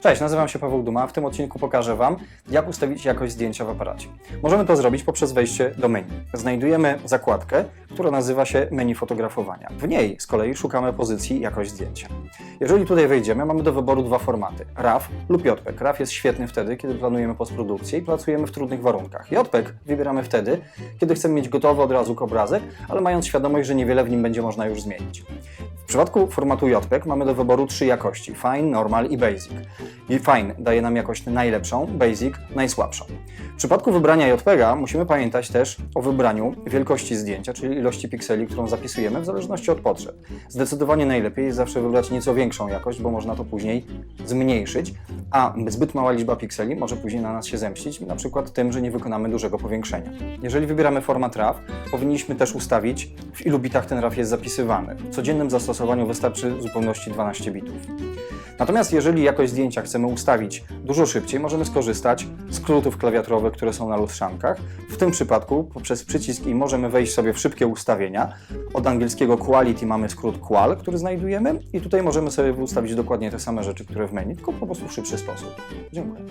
Cześć, nazywam się Paweł Duma. W tym odcinku pokażę Wam, jak ustawić jakość zdjęcia w aparacie. Możemy to zrobić poprzez wejście do menu. Znajdujemy zakładkę, która nazywa się menu fotografowania. W niej z kolei szukamy pozycji jakość zdjęcia. Jeżeli tutaj wejdziemy, mamy do wyboru dwa formaty: RAW lub JPEG. RAW jest świetny wtedy, kiedy planujemy postprodukcję i pracujemy w trudnych warunkach. JPEG wybieramy wtedy, kiedy chcemy mieć gotowy od razu obrazek, ale mając świadomość, że niewiele w nim będzie można już zmienić. W przypadku formatu JPEG mamy do wyboru trzy jakości: Fine, Normal i Basic. I Fine daje nam jakość najlepszą, Basic najsłabszą. W przypadku wybrania JPEGa musimy pamiętać też o wybraniu wielkości zdjęcia, czyli ilości pikseli, którą zapisujemy w zależności od potrzeb. Zdecydowanie najlepiej jest zawsze wybrać nieco większą jakość, bo można to później zmniejszyć, a zbyt mała liczba pikseli może później na nas się zemścić, na przykład tym, że nie wykonamy dużego powiększenia. Jeżeli wybieramy format RAW, powinniśmy też ustawić, w ilu bitach ten RAW jest zapisywany. W codziennym zastosowaniu wystarczy zupełności 12 bitów. Natomiast jeżeli jakość zdjęcia chcemy ustawić dużo szybciej, możemy skorzystać z skrótów klawiaturowych, które są na lustrzankach. W tym przypadku poprzez przycisk i możemy wejść sobie w szybkie ustawienia. Od angielskiego quality mamy skrót qual, który znajdujemy i tutaj możemy sobie ustawić dokładnie te same rzeczy, które w menu, tylko po prostu w szybszy sposób. Dziękuję.